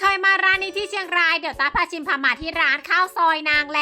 เคยมาร้านนี้ที่เชียงราย เดี๋ยวตาพาชิมพามาที่ร้านข้าวซอยนางแล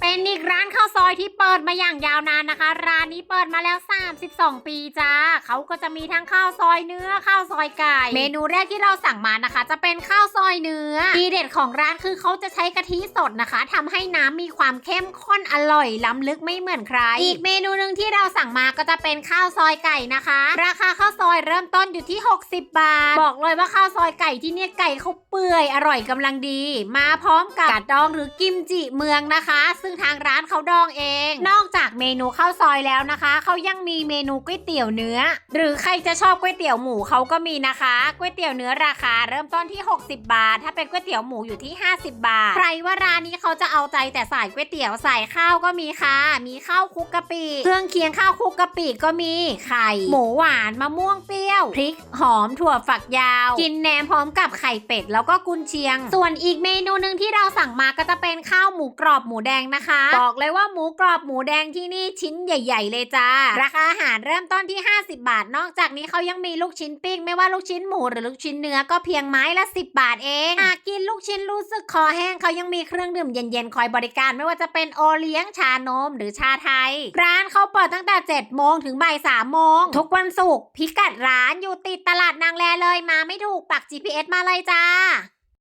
เป็นอีกานข้าวซอยที่เปิดมาอย่างยาวนานนะคะ ร้านนี้เปิดมาแล้ว 32 ปีจ้าเขาก็จะมีทั้งข้าวซอยเนื้อข้าวซอยไก่เมนูแรกที่เราสั่งมานะคะ จะเป็นข้าวซอยเนื้อทีเด็ดของร้านคือเขาจะใช้กะทิสดนะคะทำให้น้ำมีความเข้มข้นอร่อยล้ำลึกไม่เหมือนใคร อีกเมนูหนึ่งที่เราสั่งมาก็จะเป็นข้าวซอยไก่นะคะ ราคาข้าวซอยเริ่มต้นอยู่ที่ 60 บาท บอกเลยว่าข้าวซอยไก่ที่เนี่ยไก่เขาเปื่อยอร่อยกำลังดี มาพร้อมกับกาดดองหรือกิมจิเมืองนะคะ ซึ่งทางร้านเขาเขาดองเอง นอกจาก เมนูข้าวซอยแล้วนะคะ เขายังมีเมนูก๋วยเตี๋ยวเนื้อ หรือใครจะชอบก๋วยเตี๋ยวหมูเขาก็มีนะคะก๋วยเตี๋ยวเนื้อราคา เริ่มต้นที่ 60 บาท ถ้าเป็นก๋วยเตี๋ยวหมูอยู่ที่ 50 บาท ใครว่าร้านนี้เขาจะเอาใจแต่ใส่ก๋วยเตี๋ยวใส่ข้าวก็มีค่ะ มีข้าวคุกกะปิเครื่องเคียงข้าวคุกกะปิก็มีไข่หมูหวานมะม่วงเปรี้ยวพริกหอมถั่วฝักยาว กินแหนมพร้อมกับไข่เป็ดแล้วก็กุนเชียง ส่วนอีกเมนูหนึ่งที่เราสั่งมาก็จะเป็นข้าวหมูกรอบหมูแดงนะคะ บอกเลยว่าหมูกรอบหมูแดงที่ที่นี่ชิ้นใหญ่ ๆ เลยจ้า ราคาอาหารเริ่มต้นที่ 50 บาท นอกจากนี้เขายังมีลูกชิ้นปิ้ง ไม่ว่าลูกชิ้นหมูหรือลูกชิ้นเนื้อก็เพียงไม้ละ 10 บาทเองหากกินลูกชิ้นรู้สึกคอแห้งเขายังมีเครื่องดื่มเย็นๆคอยบริการ ไม่ว่าจะเป็นโอเลี้ยงชานมหรือชาไทย ร้านเขาเปิดตั้งแต่7โมงถึงบ่าย3โมงทุกวันศุกร์พิกัดร้านอยู่ติดตลาดนางแลเลยมาไม่ถูกปัก GPS มาเลยจ้า